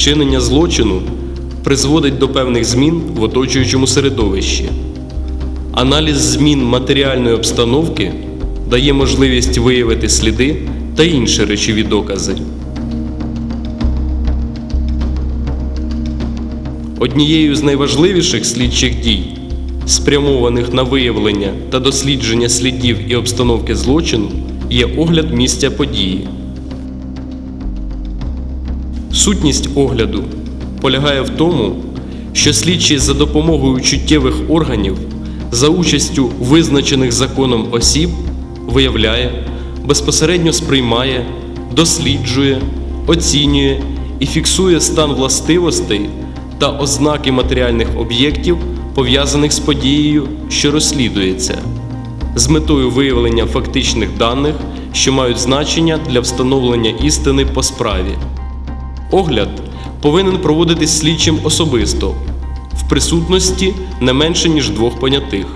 Вчинення злочину призводить до певних змін в оточуючому середовищі. Аналіз змін матеріальної обстановки дає можливість виявити сліди та інші речові докази. Однією з найважливіших слідчих дій, спрямованих на виявлення та дослідження слідів і обстановки злочину, є огляд місця події. Сутність огляду полягає в тому, що слідчий за допомогою чуттєвих органів за участю визначених законом осіб виявляє, безпосередньо сприймає, досліджує, оцінює і фіксує стан властивостей та ознаки матеріальних об'єктів, пов'язаних з подією, що розслідується, з метою виявлення фактичних даних, що мають значення для встановлення істини по справі. Огляд повинен проводитись слідчим особисто, в присутності не менше ніж двох понятих.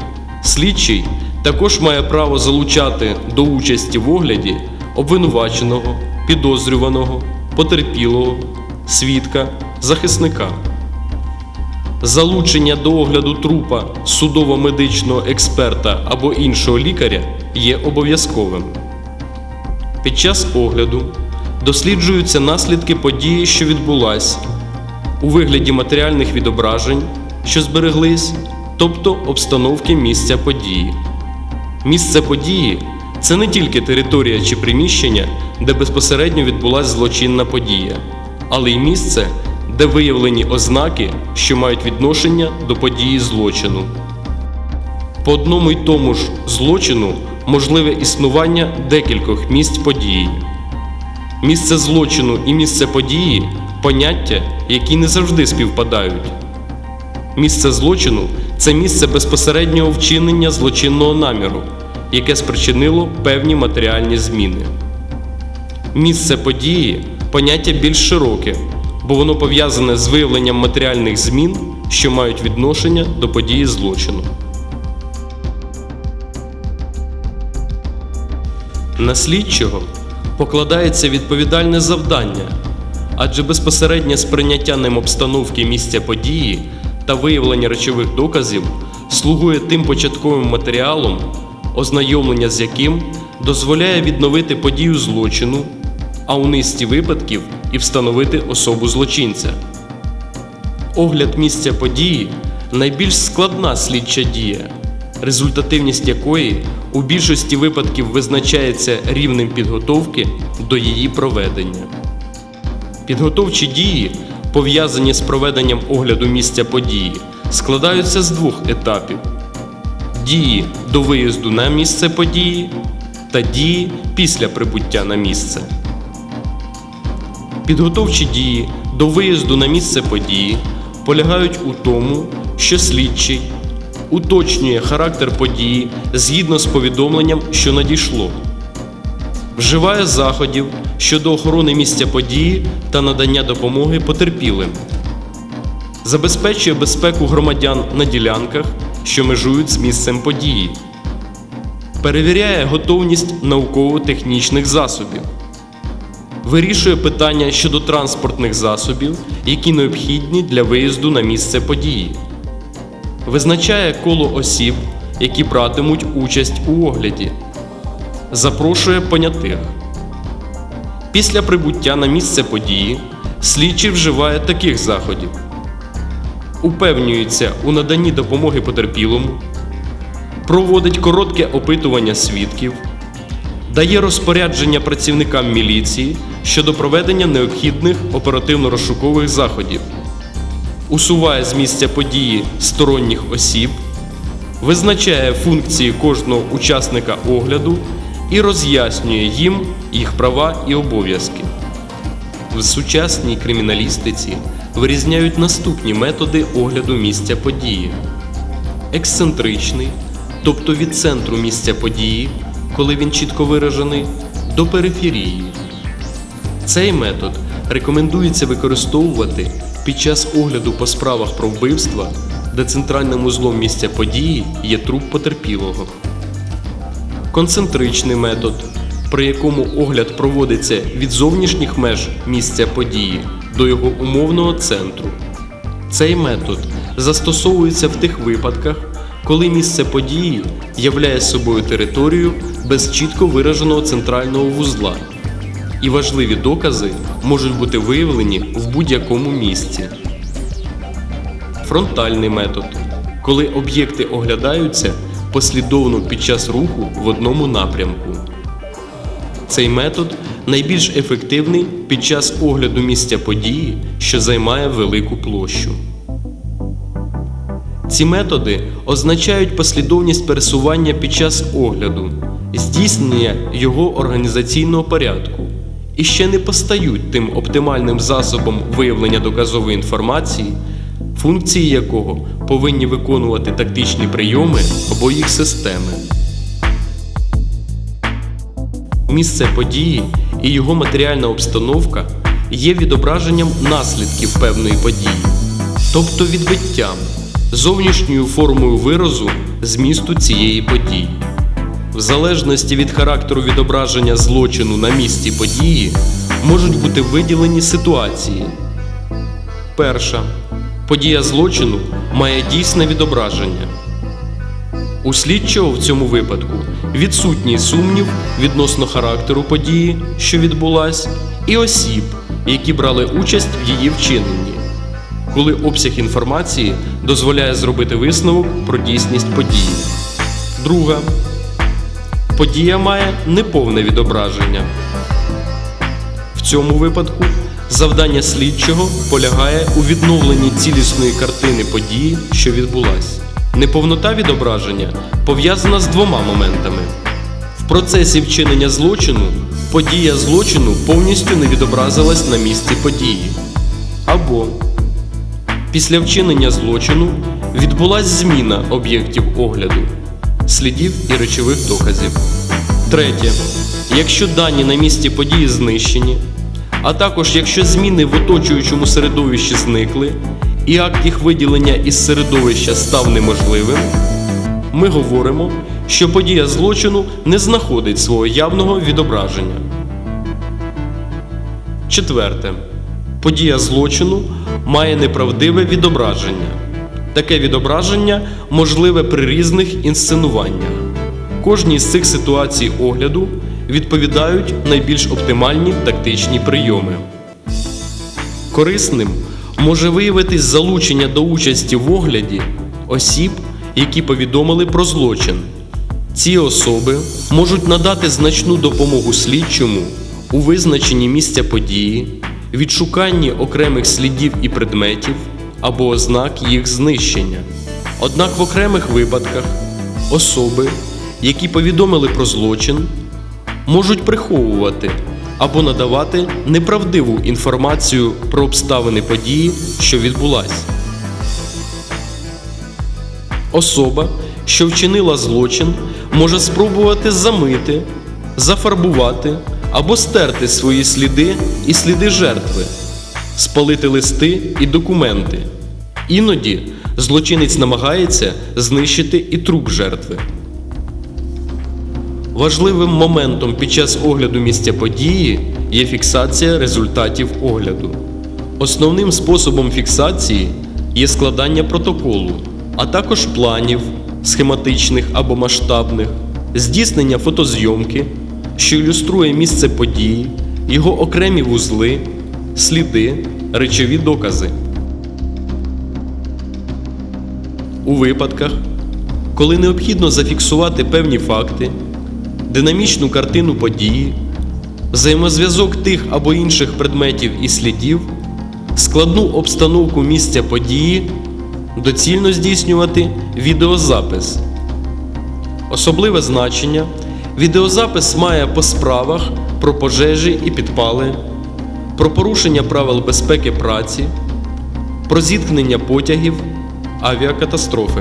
Слідчий також має право залучати до участі в огляді обвинуваченого, підозрюваного, потерпілого, свідка, захисника. Залучення до огляду трупа судово-медичного експерта або іншого лікаря є обов'язковим. Під час огляду досліджуються наслідки події, що відбулась, у вигляді матеріальних відображень, що збереглись, тобто обстановки місця події. Місце події це не тільки територія чи приміщення, де безпосередньо відбулася злочинна подія, але й місце, де виявлені ознаки, що мають відношення до події злочину. По одному й тому ж злочину можливе існування декількох місць події. Місце злочину і місце події поняття, які не завжди співпадають. Місце злочину це місце безпосереднього вчинення злочинного наміру, яке спричинило певні матеріальні зміни. Місце події поняття більш широке, бо воно пов'язане з виявленням матеріальних змін, що мають відношення до події злочину. На слідчого покладається відповідальне завдання, адже безпосереднє сприйняття ним обстановки місця події та виявлення речових доказів слугує тим початковим матеріалом, ознайомлення з яким дозволяє відновити подію злочину, а у низці випадків і встановити особу злочинця. Огляд місця події найбільш складна слідча дія, результативність якої у більшості випадків визначається рівнем підготовки до її проведення. Підготовчі дії, пов'язані з проведенням огляду місця події, складаються з двох етапів: дії до виїзду на місце події та дії після прибуття на місце. Підготовчі дії до виїзду на місце події полягають у тому, що слідчий уточнює характер події згідно з повідомленням, що надійшло, вживає заходів щодо охорони місця події та надання допомоги потерпілим, забезпечує безпеку громадян на ділянках, що межують з місцем події, перевіряє готовність науково-технічних засобів. Вирішує питання щодо транспортних засобів, які необхідні для виїзду на місце події. Визначає коло осіб, які братимуть участь у огляді. Запрошує понятих. Після прибуття на місце події слідчий вживає таких заходів. Упевнюється у наданні допомоги потерпілому, проводить коротке опитування свідків, дає розпорядження працівникам міліції щодо проведення необхідних оперативно-розшукових заходів, усуває з місця події сторонніх осіб, визначає функції кожного учасника огляду і роз'яснює їм їх права і обов'язки. В сучасній криміналістиці вирізняють наступні методи огляду місця події: ексцентричний, тобто від центру місця події, коли він чітко виражений, до периферії. Цей метод рекомендується використовувати під час огляду по справах про вбивства, де центральним узлом місця події є труп потерпілого. Концентричний метод, при якому огляд проводиться від зовнішніх меж місця події до його умовного центру. Цей метод застосовується в тих випадках, коли місце події являє собою територію без чітко вираженого центрального вузла, і важливі докази можуть бути виявлені в будь-якому місці. Фронтальний метод коли об'єкти оглядаються послідовно під час руху в одному напрямку. Цей метод найбільш ефективний під час огляду місця події, що займає велику площу. Ці методи означають послідовність пересування під час огляду, здійснення його організаційного порядку і ще не постають тим оптимальним засобом виявлення доказової інформації, функції якого повинні виконувати тактичні прийоми або їх системи. Місце події і його матеріальна обстановка є відображенням наслідків певної події, тобто відбиттям, зовнішньою формою виразу змісту цієї події. В залежності від характеру відображення злочину на місці події можуть бути виділені ситуації. Перша. Подія злочину має дійсне відображення. У слідчого в цьому випадку відсутній сумнів відносно характеру події, що відбулась, і осіб, які брали участь в її вчиненні, коли обсяг інформації дозволяє зробити висновок про дійсність події. Друга подія має неповне відображення. В цьому випадку завдання слідчого полягає у відновленні цілісної картини події, що відбулась. Неповнота відображення пов'язана з двома моментами. В процесі вчинення злочину подія злочину повністю не відобразилась на місці події. Або після вчинення злочину відбулась зміна об'єктів огляду, слідів і речових доказів. Третє. Якщо дані на місці події знищені, а також якщо зміни в оточуючому середовищі зникли, і акт їх виділення із середовища став неможливим, ми говоримо, що подія злочину не знаходить свого явного відображення. Четверте. Подія злочину має неправдиве відображення. Таке відображення можливе при різних інсценуваннях. Кожній з цих ситуацій огляду відповідають найбільш оптимальні тактичні прийоми. Корисним може виявитись залучення до участі в огляді осіб, які повідомили про злочин. Ці особи можуть надати значну допомогу слідчому у визначенні місця події, відшуканні окремих слідів і предметів або ознак їх знищення. Однак в окремих випадках особи, які повідомили про злочин, можуть приховувати або надавати неправдиву інформацію про обставини події, що відбулась. Особа, що вчинила злочин, може спробувати замити, зафарбувати або стерти свої сліди і сліди жертви, спалити листи і документи. Іноді злочинець намагається знищити і труп жертви. Важливим моментом під час огляду місця події є фіксація результатів огляду. Основним способом фіксації є складання протоколу, а також планів, схематичних або масштабних, здійснення фотозйомки, що ілюструє місце події, його окремі вузли, сліди, речові докази. У випадках, коли необхідно зафіксувати певні факти, динамічну картину події, взаємозв'язок тих або інших предметів і слідів, складну обстановку місця події, доцільно здійснювати відеозапис. Особливе значення відеозапис має по справах про пожежі і підпали, про порушення правил безпеки праці, про зіткнення потягів, авіакатастрофи.